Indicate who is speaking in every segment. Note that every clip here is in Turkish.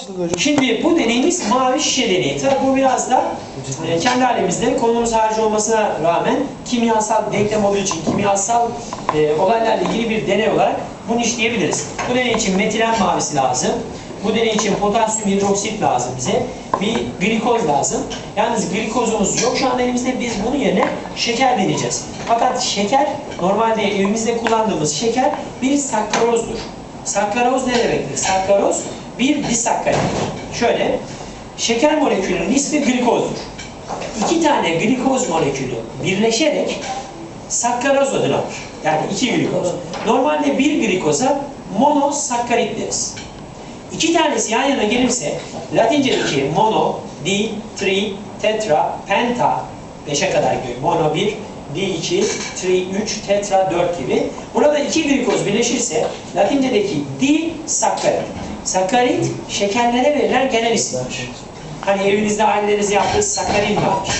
Speaker 1: başladı hocam.
Speaker 2: Şimdi bu deneyimiz mavi şişe deneyi. Tabii bu biraz da e, kendi halimizde konumuz harici olmasına rağmen kimyasal denklem olduğu için kimyasal e, olaylarla ilgili bir deney olarak bunu işleyebiliriz. Bu deney için metilen mavisi lazım. Bu deney için potasyum hidroksit lazım bize. Bir glikoz lazım. Yalnız glikozumuz yok şu an elimizde. Biz bunun yerine şeker deneyeceğiz. Fakat şeker normalde evimizde kullandığımız şeker bir sakkarozdur. Sakkaroz ne demektir? Sakkaroz bir disakkarit. Şöyle, şeker molekülünün ismi glikozdur. İki tane glikoz molekülü birleşerek sakkaroz adını alır. Yani iki glikoz. Normalde bir glikoza monosakkarit deriz. İki tanesi yan yana gelirse Latincedeki mono, di, tri, tetra, penta, beşe kadar gidiyor. Mono bir, D2, tri3, tetra 4 gibi. Burada iki glikoz birleşirse Latince'deki di sakkarit. Sakkarit şekerlere verilen genel isimdir. Hani evinizde aileniz yaptığı sakkarin vardır.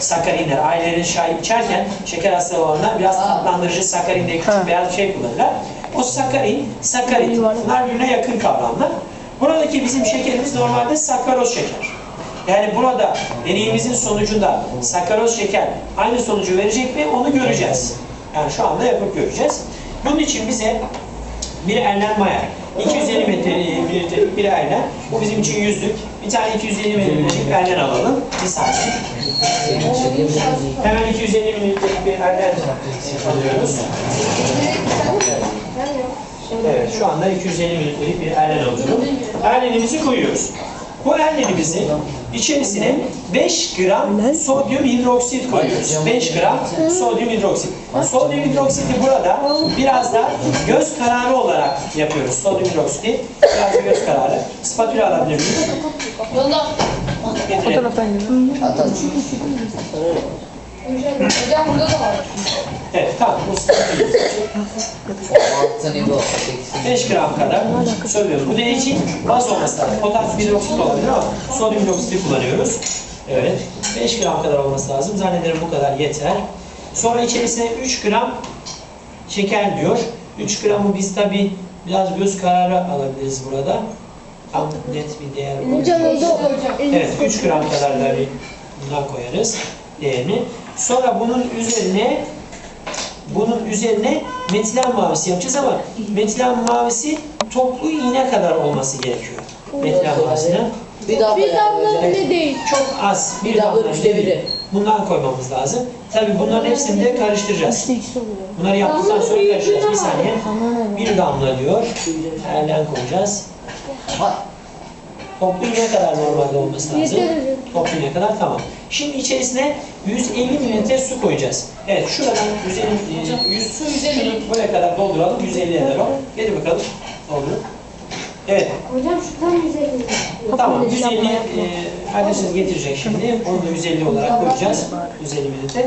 Speaker 2: Sakarinler, ailelerin şahit içerken şeker hastalığı olanlar biraz tatlandırıcı sakarin diye küçük beyaz şey kullanırlar. O sakarin, sakarit. Bunlar birbirine yakın kavramlar. Buradaki bizim şekerimiz normalde sakaroz şeker. Yani burada deneyimizin sonucunda sakaroz şeker aynı sonucu verecek mi onu göreceğiz. Yani şu anda yapıp göreceğiz. Bunun için bize bir Erlen Mayer, 250 metre mililitrelik bir Erlen, bu bizim için yüzlük. Bir tane 250 mililitrelik Erlen alalım, bir saniye. Hemen 250 mililitrelik bir Erlen alıyoruz. Evet, şu anda 250 mililitrelik bir Erlen alıyorum. Erlenimizi koyuyoruz. Bu Erlenimizi içerisine 5 gram sodyum hidroksit koyuyoruz. 5 gram sodyum hidroksit. Sodyum hidroksiti burada biraz da göz kararı olarak yapıyoruz. Sodyum hidroksiti biraz da göz kararı. Spatula alabilir miyim?
Speaker 3: Yolda.
Speaker 1: O
Speaker 2: Getirelim.
Speaker 3: Hocam burada da var.
Speaker 2: Evet, tamam. 5 gram kadar söylüyoruz. Bu deney için baz olması lazım. Potasyum hidroksit olabilir ama sodyum hidroksiti kullanıyoruz. Evet. 5 gram kadar olması lazım. Zannederim bu kadar yeter. Sonra içerisine 3 gram şeker diyor. 3 gramı biz tabi biraz göz kararı alabiliriz burada. Tam net bir değer
Speaker 3: hocam.
Speaker 2: Evet, 3 gram kadar da bir bundan koyarız değerini. Sonra bunun üzerine bunun üzerine metilen mavisi yapacağız ama metilen mavisi toplu iğne kadar olması gerekiyor. Metilen mavisine.
Speaker 4: Bir damla
Speaker 3: Bir damla
Speaker 4: yani.
Speaker 3: bile değil.
Speaker 2: Çok az bir
Speaker 4: Bir damla üçte biri.
Speaker 2: Bundan koymamız lazım. Tabii bunların hepsini de karıştıracağız. Bunları yaptıktan sonra karıştıracağız. Bir saniye. Bir damla diyor. Erlen koyacağız. Toplu iğne kadar normalde olması lazım. Toplu iğne kadar tamam. Şimdi içerisine 150 mililitre su koyacağız. Evet şuradan 150, e, 100,
Speaker 3: Su 150.
Speaker 2: şunu buraya kadar dolduralım. 150 eder o. Gelin bakalım. Doldurun. Evet.
Speaker 3: Hocam şuradan güzel
Speaker 2: Tamam. 150 e, kardeşiniz getirecek şimdi. Onu da 150 olarak koyacağız. 150 mililitre.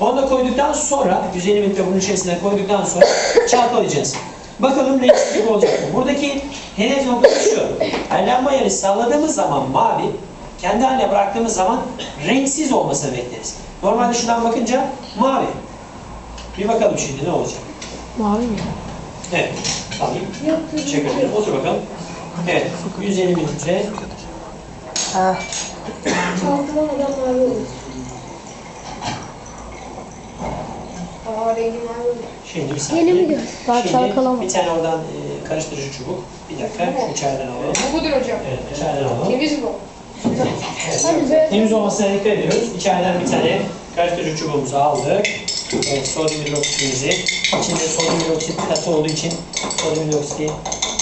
Speaker 2: Onu da koyduktan sonra 150 mililitre bunun içerisine koyduktan sonra çalkalayacağız. Bakalım renksizlik olacak mı? Buradaki hedef noktası şu. Erlenme ayarı sağladığımız zaman mavi, kendi haline bıraktığımız zaman renksiz olmasını bekleriz. Normalde şuradan bakınca mavi. Bir bakalım şimdi ne olacak.
Speaker 1: Mavi mi?
Speaker 2: Evet. Alayım. Teşekkür ederim. Otur bakalım. Evet. 150 mililitre.
Speaker 3: Olur. Aa rengi mavi olur.
Speaker 2: Şimdi bir saniye.
Speaker 3: Yeni mi göz? Daha çalkalama.
Speaker 2: bir tane oradan e, karıştırıcı çubuk. Bir dakika. Şu içeriden alalım.
Speaker 3: Bu budur hocam.
Speaker 2: Evet, içeriden alalım.
Speaker 3: Temiz bu. Be.
Speaker 2: Temiz olmasına dikkat ediyoruz. İçeriden bir tane karıştırıcı çubuğumuzu aldık. Evet, sodyum hidroksitimizi. İçinde sodyum hidroksit katı olduğu için sodyum hidroksiti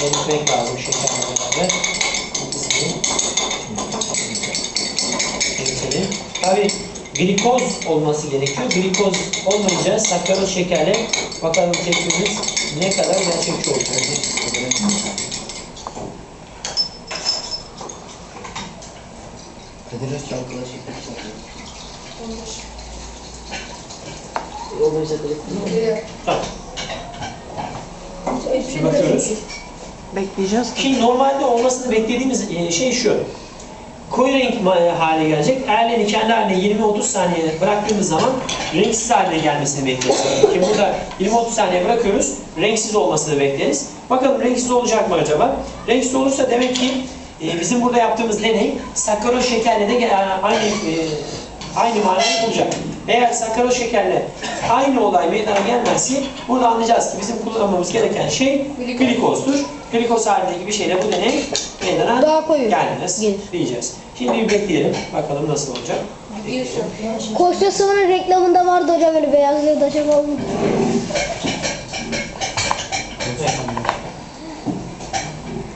Speaker 2: eritmek lazım şekerle beraber. Eritelim. Tabii glikoz olması gerekiyor. Glikoz olmayınca sakkaroz şekerle bakalım tepkimiz ne kadar gerçekçi olacak.
Speaker 4: Kadir Öz çalkala şeker.
Speaker 2: Tamam. Şimdi bakıyoruz.
Speaker 1: Bekleyeceğiz.
Speaker 2: Şimdi normalde olmasını beklediğimiz e, şey şu. Koyu renk ma- hale gelecek. Erleri kendi haline 20-30 saniye bıraktığımız zaman renksiz haline gelmesini bekleriz. Şimdi burada 20-30 saniye bırakıyoruz. Renksiz olmasını bekleriz. Bakalım renksiz olacak mı acaba? Renksiz olursa demek ki e, bizim burada yaptığımız deney sakkaroz şekerle de gel- aynı e, aynı manayı bulacak. Eğer sakkaroz şekerle aynı olay meydana gelmezse burada anlayacağız ki bizim kullanmamız gereken şey glikozdur. Glikoz halindeki bir şeyle bu deney meydana
Speaker 5: Daha koyu
Speaker 2: gelmez
Speaker 5: gelir.
Speaker 2: diyeceğiz. Şimdi bir bekleyelim. Bakalım nasıl olacak.
Speaker 5: Koşta sıvının reklamında vardı hocam böyle beyazlıyor da acaba olmadı.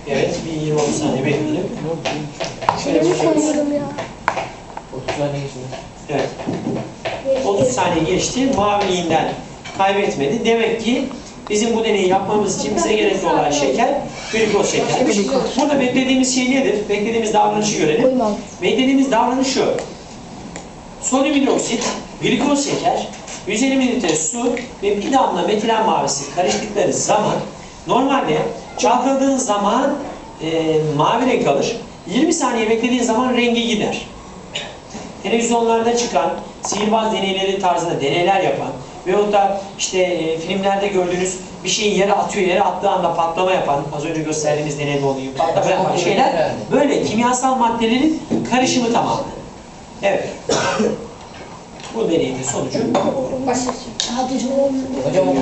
Speaker 2: Evet, bir 20 saniye bekleyelim. Şöyle
Speaker 5: Elimi
Speaker 2: bakıyoruz.
Speaker 5: koyuyorum ya.
Speaker 4: 30 saniye geçiyor.
Speaker 2: Evet. 30 saniye geçti. Maviliğinden kaybetmedi. Demek ki bizim bu deneyi yapmamız için bize gerekli olan şeker glikoz şekermiş. Burada beklediğimiz şey nedir? Beklediğimiz davranışı görelim. Beklediğimiz davranış şu. Sodyum hidroksit, glikoz şeker, 150 mililitre su ve bir damla metilen mavisi karıştıkları zaman normalde çalkaladığın zaman e, mavi renk alır. 20 saniye beklediğin zaman rengi gider. Televizyonlarda çıkan, sihirbaz deneyleri tarzında deneyler yapan veyahut da işte e, filmlerde gördüğünüz bir şeyi yere atıyor, yere attığı anda patlama yapan, az önce gösterdiğimiz deneyde oluyor, patlama yapan şeyler böyle kimyasal maddelerin karışımı tamamen. Evet. Bu deneyin de sonucu.
Speaker 4: Hocam o.